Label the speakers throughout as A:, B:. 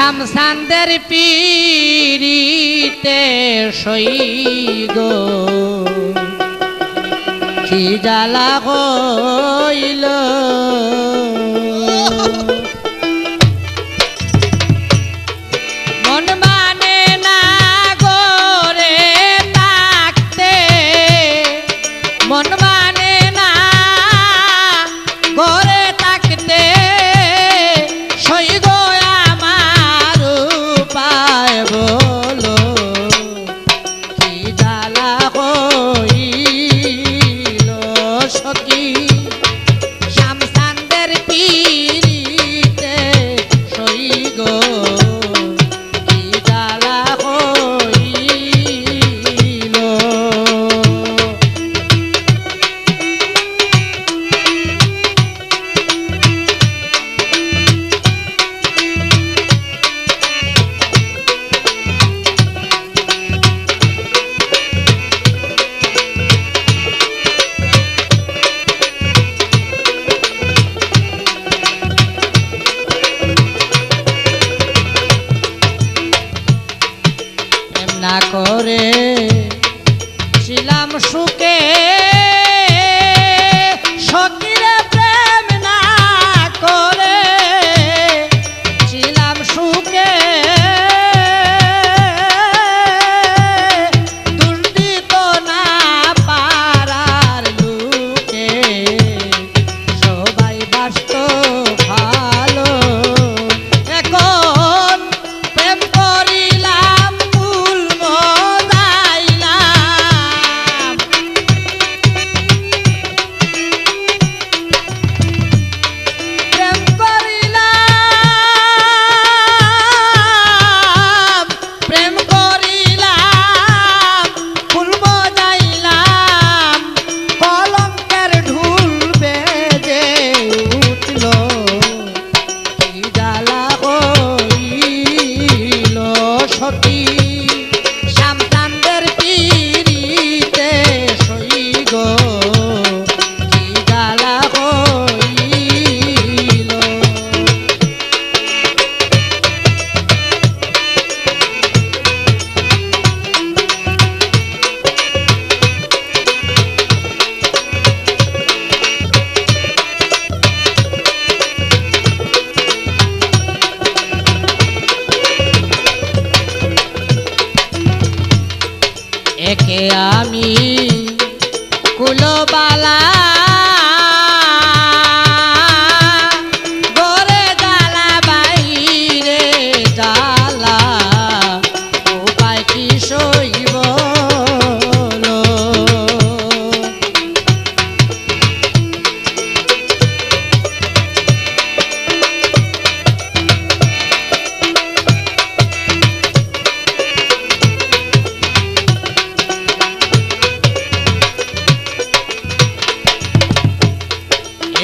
A: শামসানদের পিরিতে সই গো। কি জ্বালা হইল કરે আমি কুলবা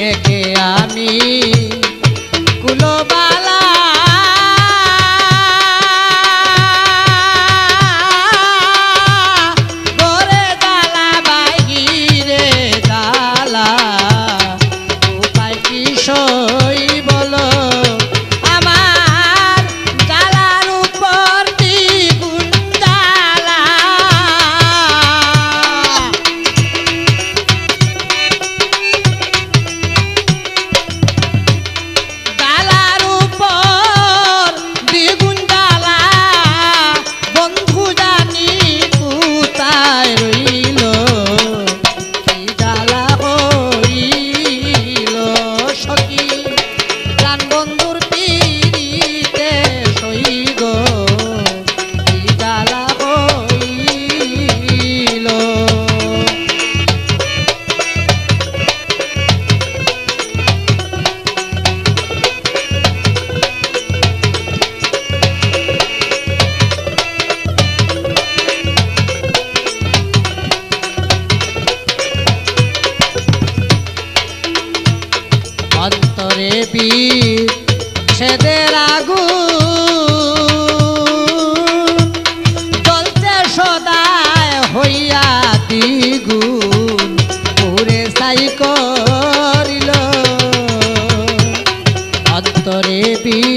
A: একে আমি কুলবালা feet.